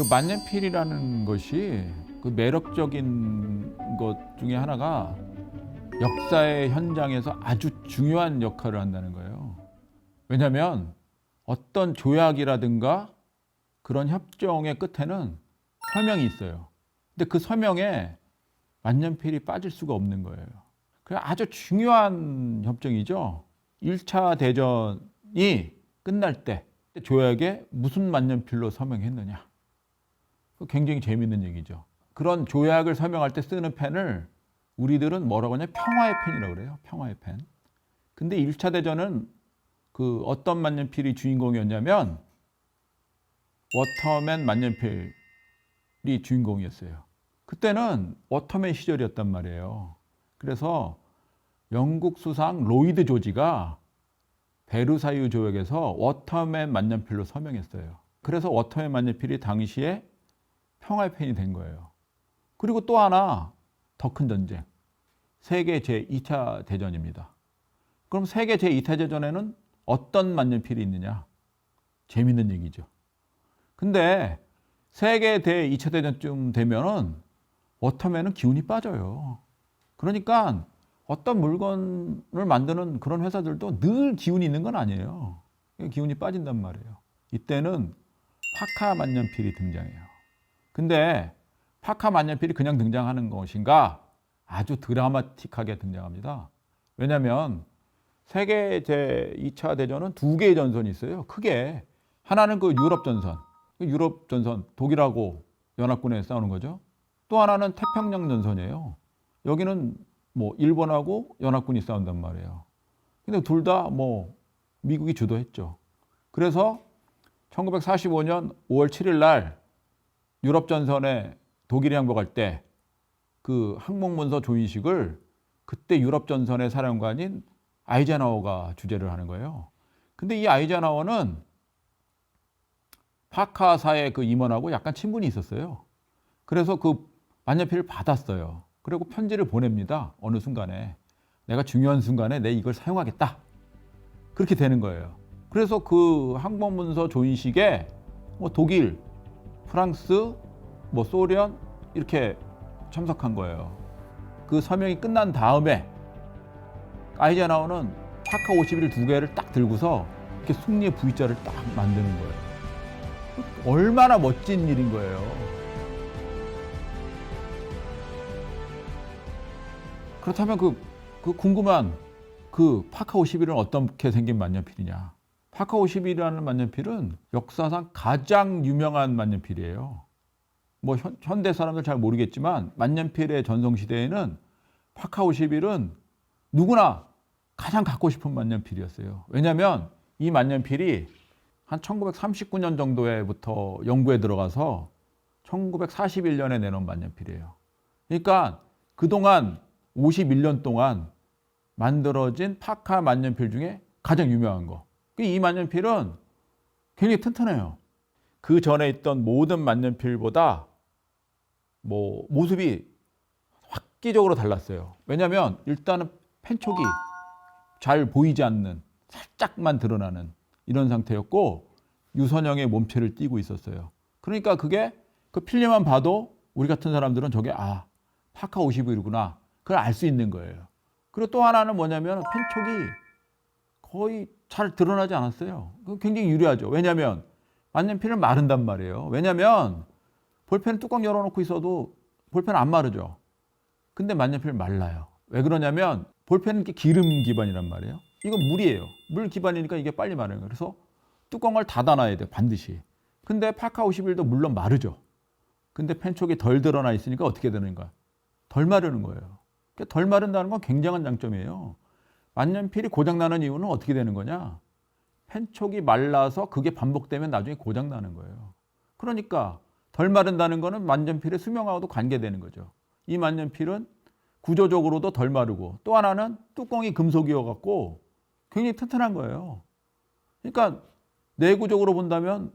그 만년필이라는 것이 그 매력적인 것 중에 하나가 역사의 현장에서 아주 중요한 역할을 한다는 거예요. 왜냐하면 어떤 조약이라든가 그런 협정의 끝에는 서명이 있어요. 근데 그 서명에 만년필이 빠질 수가 없는 거예요. 그 아주 중요한 협정이죠. 1차 대전이 끝날 때 조약에 무슨 만년필로 서명했느냐. 그 굉장히 재밌는 얘기죠. 그런 조약을 서명할 때 쓰는 펜을 우리들은 뭐라고 하냐 평화의 펜이라고 그래요. 평화의 펜. 근데 1차 대전은 그 어떤 만년필이 주인공이었냐면 워터맨 만년필이 주인공이었어요. 그때는 워터맨 시절이었단 말이에요. 그래서 영국 수상 로이드 조지가 베르사유 조약에서 워터맨 만년필로 서명했어요. 그래서 워터맨 만년필이 당시에 평화의 펜이 된 거예요. 그리고 또 하나 더 큰 전쟁. 세계 제2차 대전입니다. 그럼 세계 제2차 대전에는 어떤 만년필이 있느냐? 재밌는 얘기죠. 근데 세계 대 2차 대전쯤 되면은 워터맨은 기운이 빠져요. 그러니까 어떤 물건을 만드는 그런 회사들도 늘 기운이 있는 건 아니에요. 기운이 빠진단 말이에요. 이때는 파카 만년필이 등장해요. 근데 파카 만년필이 그냥 등장하는 것인가? 아주 드라마틱하게 등장합니다. 왜냐하면 세계 제2차 대전은 두 개의 전선이 있어요. 크게 하나는 그 유럽 전선, 그 유럽 전선 독일하고 연합군에 싸우는 거죠. 또 하나는 태평양 전선이에요. 여기는 뭐 일본하고 연합군이 싸운단 말이에요. 근데 둘 다 뭐 미국이 주도했죠. 그래서 1945년 5월 7일 날 유럽 전선에 독일이 항복할 때 그 항목문서 조인식을 그때 유럽 전선의 사령관인 아이젠하워가 주재를 하는 거예요. 근데 이 아이젠하워는 파카사의 그 임원하고 약간 친분이 있었어요. 그래서 그 만년필을 받았어요. 그리고 편지를 보냅니다. 어느 순간에 내가 중요한 순간에 내 이걸 사용하겠다. 그렇게 되는 거예요. 그래서 그 항목문서 조인식에 뭐 독일, 프랑스, 뭐 소련 이렇게 참석한 거예요. 그 서명이 끝난 다음에 아이젠하워는 파카 51 두 개를 딱 들고서 이렇게 승리의 V자를 딱 만드는 거예요. 얼마나 멋진 일인 거예요. 그렇다면 그, 그 궁금한 그 파카 51은 어떻게 생긴 만년필이냐? 파카 51이라는 만년필은 역사상 가장 유명한 만년필이에요. 뭐 현, 현대 사람들 잘 모르겠지만 만년필의 전성 시대에는 파카 51은 누구나 가장 갖고 싶은 만년필이었어요. 왜냐하면 이 만년필이 한 1939년 정도에부터 연구에 들어가서 1941년에 내놓은 만년필이에요. 그러니까 그동안 51년 동안 만들어진 파카 만년필 중에 가장 유명한 거. 이 만년필은 굉장히 튼튼해요. 그 전에 있던 모든 만년필보다 뭐 모습이 획기적으로 달랐어요. 왜냐하면 일단은 펜촉이 잘 보이지 않는 살짝만 드러나는 이런 상태였고 유선형의 몸체를 띠고 있었어요. 그러니까 그게 그 필름만 봐도 우리 같은 사람들은 저게 아 파카 51이구나 그걸 알 수 있는 거예요. 그리고 또 하나는 뭐냐면 펜촉이 거의 잘 드러나지 않았어요. 그 굉장히 유리하죠. 왜냐하면 만년필은 마른단 말이에요. 왜냐하면 볼펜 뚜껑 열어놓고 있어도 볼펜 안 마르죠. 근데 만년필 말라요. 왜 그러냐면 볼펜은 기름 기반이란 말이에요. 이건 물이에요. 물 기반이니까 이게 빨리 마르는 거예요. 그래서 뚜껑을 닫아놔야 돼요. 반드시. 근데 파카 51도 물론 마르죠. 근데 펜촉이 덜 드러나 있으니까 어떻게 되는가? 덜 마르는 거예요. 그러니까 덜 마른다는 건 굉장한 장점이에요. 만년필이 고장나는 이유는 어떻게 되는 거냐? 펜촉이 말라서 그게 반복되면 나중에 고장나는 거예요. 그러니까 덜 마른다는 거는 만년필의 수명하고도 관계되는 거죠. 이 만년필은 구조적으로도 덜 마르고 또 하나는 뚜껑이 금속이어 갖고 굉장히 튼튼한 거예요. 그러니까 내구적으로 본다면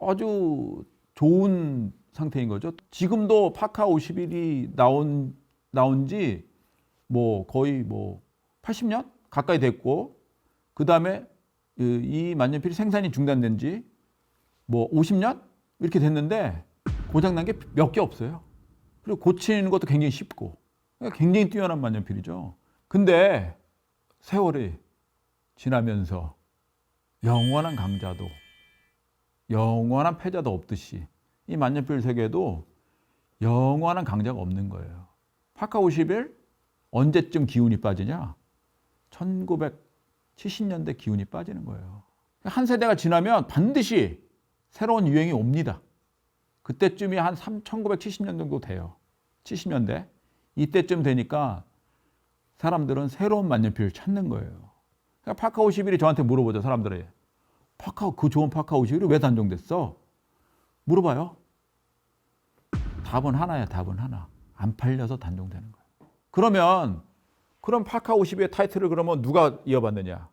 아주 좋은 상태인 거죠. 지금도 파카 51이 나온 나온 지 뭐 거의 뭐 80년 가까이 됐고 그 다음에 이 만년필이 생산이 중단된 지 뭐 50년 이렇게 됐는데 고장난 게 몇 개 없어요. 그리고 고치는 것도 굉장히 쉽고 그러니까 굉장히 뛰어난 만년필이죠. 근데 세월이 지나면서 영원한 강자도 영원한 패자도 없듯이 이 만년필 세계에도 영원한 강자가 없는 거예요. 파카 51 언제쯤 기운이 빠지냐? 1970년대 기운이 빠지는 거예요. 한 세대가 지나면 반드시 새로운 유행이 옵니다. 그때쯤이 한 3, 1970년 정도 돼요. 70년대. 이때쯤 되니까 사람들은 새로운 만년필을 찾는 거예요. 그러니까 파카 51이 저한테 물어보죠, 사람들이. 파카, 그 좋은 파카 51이 왜 단종됐어? 물어봐요. 답은 하나야, 답은 하나. 안 팔려서 단종되는 거예요. 그러면, 그럼 파카 52의 타이틀을 그러면 누가 이어받느냐?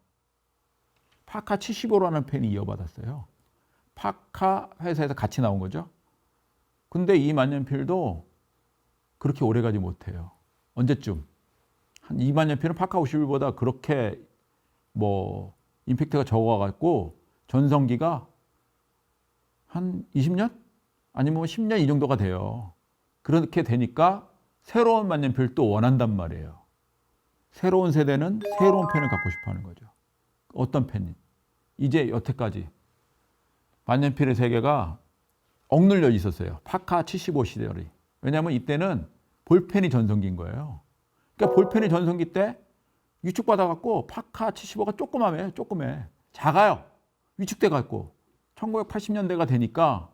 파카 75라는 펜이 이어받았어요. 파카 회사에서 같이 나온 거죠. 근데 이 만년필도 그렇게 오래 가지 못해요. 언제쯤? 한 2만년필은 파카 51보다 그렇게 뭐 임팩트가 적어갖고 전성기가 한 20년? 아니면 10년 이 정도가 돼요. 그렇게 되니까 새로운 만년필 또 원한단 말이에요. 새로운 세대는 새로운 펜을 갖고 싶어 하는 거죠. 어떤 펜이? 이제 여태까지 만년필의 세계가 억눌려 있었어요. 파카 75 시절이. 왜냐하면 이때는 볼펜이 전성기인 거예요. 그러니까 볼펜이 전성기 때 위축받아갖고 파카 75가 조그마해, 조그매. 작아요. 위축돼갖고. 1980년대가 되니까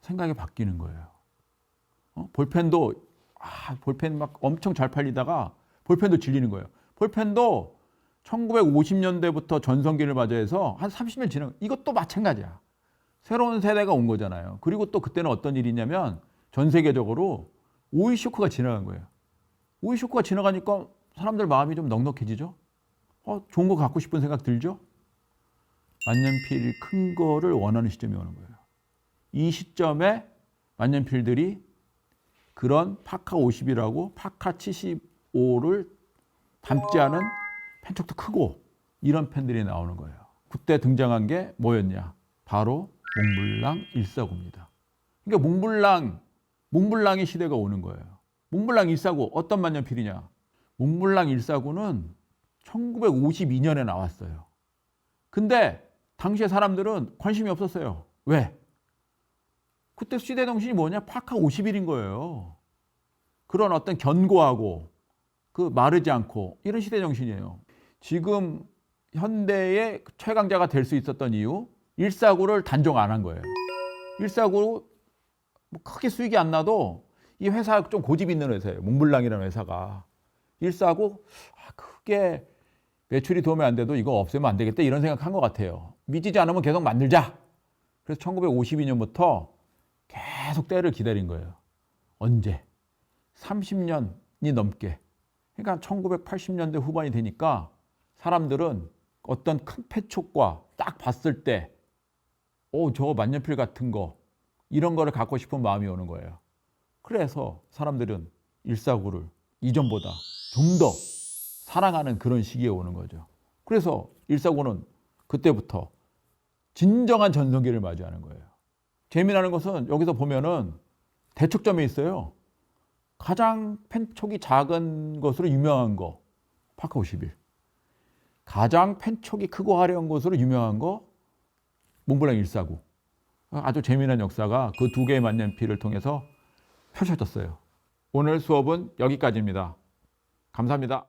생각이 바뀌는 거예요. 어? 볼펜도, 아, 볼펜 막 엄청 잘 팔리다가 볼펜도 질리는 거예요. 볼펜도 1950년대부터 전성기를 맞이해서 한 30년 지나, 이것도 마찬가지야. 새로운 세대가 온 거잖아요. 그리고 또 그때는 어떤 일이 있냐면 전 세계적으로 오일 쇼크가 지나간 거예요. 오일 쇼크가 지나가니까 사람들 마음이 좀 넉넉해지죠? 어, 좋은 거 갖고 싶은 생각 들죠? 만년필 큰 거를 원하는 시점이 오는 거예요. 이 시점에 만년필들이 그런 파카 50이라고 파카 75를 닮지 않은 펜촉도 크고 이런 펜들이 나오는 거예요. 그때 등장한 게 뭐였냐? 바로 몽블랑 149입니다. 그러니까 몽블랑, 몽블랑의 시대가 오는 거예요. 몽블랑 149 어떤 만년필이냐? 몽블랑 149는 1952년에 나왔어요. 근데 당시에 사람들은 관심이 없었어요. 왜? 그때 시대 정신이 뭐냐? 파카 51인 거예요. 그런 어떤 견고하고 그 마르지 않고 이런 시대 정신이에요. 지금 현대의 최강자가 될 수 있었던 이유 149를 단종 안 한 거예요. 149 뭐 크게 수익이 안 나도 이 회사 좀 고집 있는 회사예요. 몽블랑이라는 회사가 149 아, 크게 매출이 도움이 안 돼도 이거 없애면 안 되겠다 이런 생각한 것 같아요. 믿지지 않으면 계속 만들자. 그래서 1952년부터 계속 때를 기다린 거예요. 언제? 30년이 넘게. 그러니까 1980년대 후반이 되니까 사람들은 어떤 큰 패촉과 딱 봤을 때, 오, 저 만년필 같은 거, 이런 거를 갖고 싶은 마음이 오는 거예요. 그래서 사람들은 149를 이전보다 좀 더 사랑하는 그런 시기에 오는 거죠. 그래서 149는 그때부터 진정한 전성기를 맞이하는 거예요. 재미나는 것은 여기서 보면은 대척점에 있어요. 가장 펜촉이 작은 것으로 유명한 거, 파카 51. 가장 펜촉이 크고 화려한 것으로 유명한 거, 몽블랑 149. 아주 재미난 역사가 그 두 개의 만년필을 통해서 펼쳐졌어요. 오늘 수업은 여기까지입니다. 감사합니다.